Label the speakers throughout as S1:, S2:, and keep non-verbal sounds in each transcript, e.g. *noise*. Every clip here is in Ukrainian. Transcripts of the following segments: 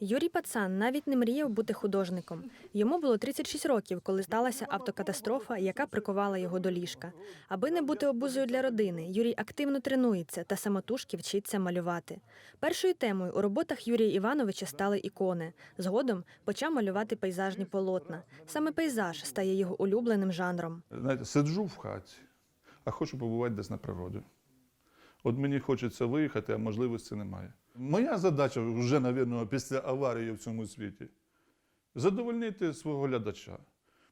S1: Юрій Пацан навіть не мріяв бути художником. Йому було 36 років, коли сталася автокатастрофа, яка прикувала його до ліжка. Аби не бути обузою для родини, Юрій активно тренується та самотужки вчиться малювати. Першою темою у роботах Юрія Івановича стали ікони. Згодом почав малювати пейзажні полотна. Саме пейзаж стає його улюбленим жанром.
S2: Знаєте, сиджу в хаті, а хочу побувати десь на природі. От мені хочеться виїхати, а можливості немає. Моя задача вже, навірно, після аварії в цьому світі задовольнити свого глядача,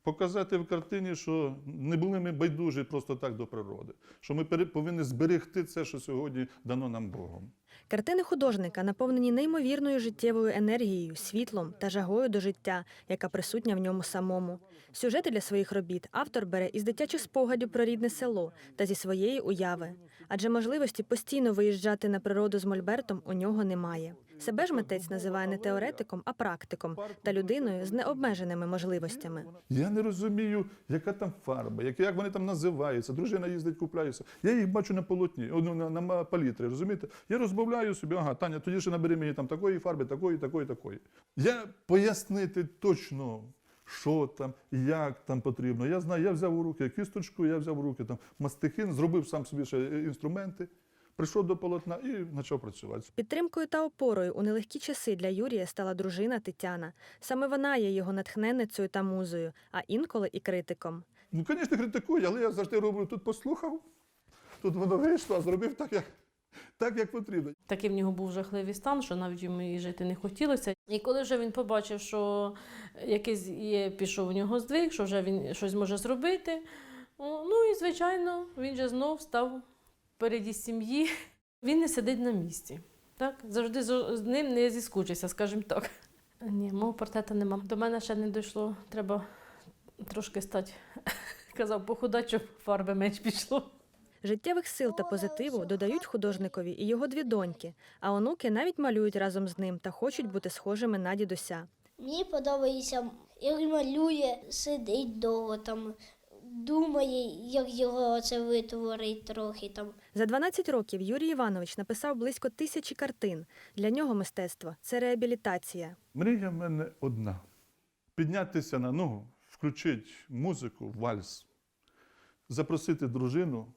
S2: показати в картині, що не були ми байдужі просто так до природи, що ми повинні зберегти це, що сьогодні дано нам Богом.
S1: Картини художника наповнені неймовірною життєвою енергією, світлом та жагою до життя, яка присутня в ньому самому. Сюжети для своїх робіт автор бере із дитячих спогадів про рідне село та зі своєї уяви, адже можливості постійно виїжджати на природу з Мольбертом у нього немає. Себе ж митець називає не теоретиком, а практиком та людиною з необмеженими можливостями.
S2: Я не розумію, яка там фарба, як, як вони там називаються. Дружина їздить, купляється. Я їх бачу на полотні, ну, на, на палітрі, розумієте? Я розбавляю собі, ага, Таня, тоді ще набери мені там такої фарби, такої, такої, такої. Я пояснити точно, що там, як там потрібно. Я знаю, я взяв у руки кісточку, я взяв у руки там мастихин, зробив сам собі ще е, інструменти, прийшов до полотна і почав працювати.
S1: Підтримкою та опорою у нелегкі часи для Юрія стала дружина Тетяна. Саме вона є його натхненницею та музою, а інколи і критиком.
S2: Ну, звісно, критикую, але я завжди роблю тут послухав, тут воно вийшло, а зробив так, як, так, як потрібно.
S3: Такий в нього був жахливий стан, що навіть йому і жити не хотілося. І коли вже він побачив, що якийсь є, пішов у нього здвиг, що вже він щось може зробити. Ну і звичайно, він же знов став впереді сім'ї. *laughs* Він не сидить на місці. Так? Завжди з ним не зіскучишся, скажімо так. Ні, мого портрета нема. До мене ще не дійшло. Треба трошки стати, *laughs* казав, похудати, щоб фарби менш пішло.
S1: Життєвих сил та позитиву додають художникові і його дві доньки, а онуки навіть малюють разом з ним та хочуть бути схожими на дідуся.
S4: Мені подобається, як він малює, сидить довго там, думає, як його це витворить трохи там.
S1: За 12 років Юрій Іванович написав близько тисячі картин. Для нього мистецтво це реабілітація.
S2: Мрія в мене одна: піднятися на ногу, включити музику, вальс, запросити дружину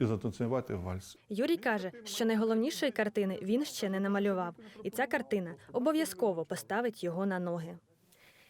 S2: і затанцювати вальс.
S1: Юрій каже, що найголовнішої картини він ще не намалював, і ця картина обов'язково поставить його на ноги.